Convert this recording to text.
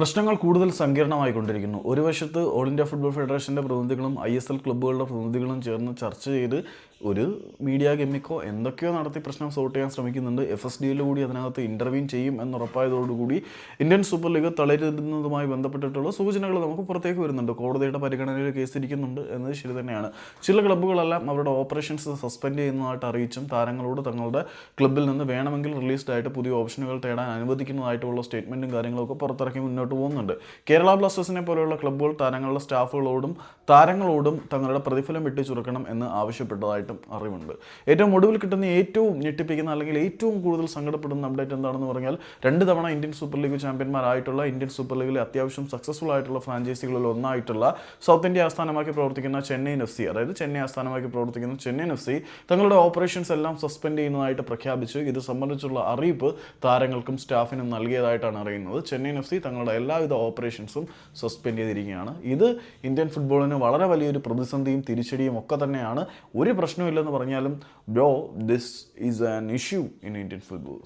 പ്രശ്നങ്ങൾ കൂടുതൽ സങ്കീർണമായിക്കൊണ്ടിരിക്കുന്നു. ഒരു വശത്ത് ഓൾ ഇന്ത്യ ഫുട്ബോൾ ഫെഡറേഷന്റെ പ്രതിനിധികളും ഐ എസ് എൽ ക്ലബ്ബുകളുടെ പ്രതിനിധികളും ചേർന്ന് ചർച്ച ചെയ്ത് ഒരു മീഡിയ ഗെമ്മിക്കോ എന്തൊക്കെയോ നടത്തി പ്രശ്നം സോർട്ട് ചെയ്യാൻ ശ്രമിക്കുന്നുണ്ട്. എഫ് എസ് ഡിയിൽ കൂടി അതിനകത്ത് ഇന്റർവ്യൂ ചെയ്യും എന്നുറപ്പായതോടുകൂടി ഇന്ത്യൻ സൂപ്പർ ലീഗ് തളരുന്നതുമായി ബന്ധപ്പെട്ടിട്ടുള്ള സൂചനകൾ നമുക്ക് പുറത്തേക്ക് വരുന്നുണ്ട്. കോടതിയുടെ പരിഗണനയിൽ കേസ് ഇരിക്കുന്നുണ്ട് എന്നത് ശരി തന്നെയാണ്. ചില ക്ലബ്ബുകളെല്ലാം അവരുടെ ഓപ്പറേഷൻസ് സസ്പെൻഡ് ചെയ്യുന്നതായിട്ട് അറിയിച്ചും താരങ്ങളോട് തങ്ങളുടെ ക്ലബ്ബിൽ നിന്ന് വേണമെങ്കിൽ റിലീസ്ഡായിട്ട് പുതിയ ഓപ്ഷനുകൾ തേടാൻ അനുവദിക്കുന്നതായിട്ടുള്ള സ്റ്റേറ്റ്മെന്റും കാര്യങ്ങളൊക്കെ പുറത്തിറക്കി മുന്നോട്ട് പോകുന്നുണ്ട്. കേരള ബ്ലാസ്റ്റേഴ്സിനെ പോലെയുള്ള ക്ലബ്ബുകൾ താരങ്ങളുടെ സ്റ്റാഫുകളോടും താരങ്ങളോടും തങ്ങളുടെ പ്രതിഫലം വെട്ടി ചുരുക്കണം എന്ന് ആവശ്യപ്പെട്ടതായിട്ടും അറിവുണ്ട്. ഏറ്റവും ഒടുവിൽ കിട്ടുന്ന ഏറ്റവും ഞെട്ടിപ്പിക്കുന്ന അല്ലെങ്കിൽ ഏറ്റവും കൂടുതൽ സങ്കടപ്പെടുന്ന അപ്ഡേറ്റ് എന്താണെന്ന് പറഞ്ഞാൽ രണ്ട് തവണ ഇന്ത്യൻ സൂപ്പർ ലീഗ് ചാമ്പ്യന്മാരായിട്ടുള്ള ഇന്ത്യൻ സൂപ്പർ ലീഗിലെ അത്യാവശ്യം സക്സസ്ഫുൾ ആയിട്ടുള്ള ഫ്രാഞ്ചൈസികളിൽ ഒന്നായിട്ടുള്ള സൗത്ത് ഇന്ത്യ ആസ്ഥാനമാക്കി പ്രവർത്തിക്കുന്ന ചെന്നൈ എഫ് സി. അതായത് ചെന്നൈ ആസ്ഥാനമാക്കി പ്രവർത്തിക്കുന്ന ചെന്നൈ എഫ് സി തങ്ങളുടെ ഓപ്പറേഷൻസ് എല്ലാം സസ്പെൻഡ് ചെയ്യുന്നതായിട്ട് പ്രഖ്യാപിച്ചു. ഇത് സംബന്ധിച്ചുള്ള അറിയിപ്പ് താരങ്ങൾക്കും സ്റ്റാഫിനും നൽകിയതായിട്ടാണ് അറിയുന്നത്. ചെന്നൈ എഫ് സി തങ്ങളുടെ എല്ലാവിധ ഓപ്പറേഷൻസും സസ്പെൻഡ് ചെയ്തിരിക്കുകയാണ്. ഇത് ഇന്ത്യൻ ഫുട്ബോളിന് വളരെ വലിയൊരു പ്രതിസന്ധിയും തിരിച്ചടിയും ഒക്കെ തന്നെയാണ്. ഒരു പ്രശ്നമില്ലെന്ന് പറഞ്ഞാലും bro this is an issue in Indian football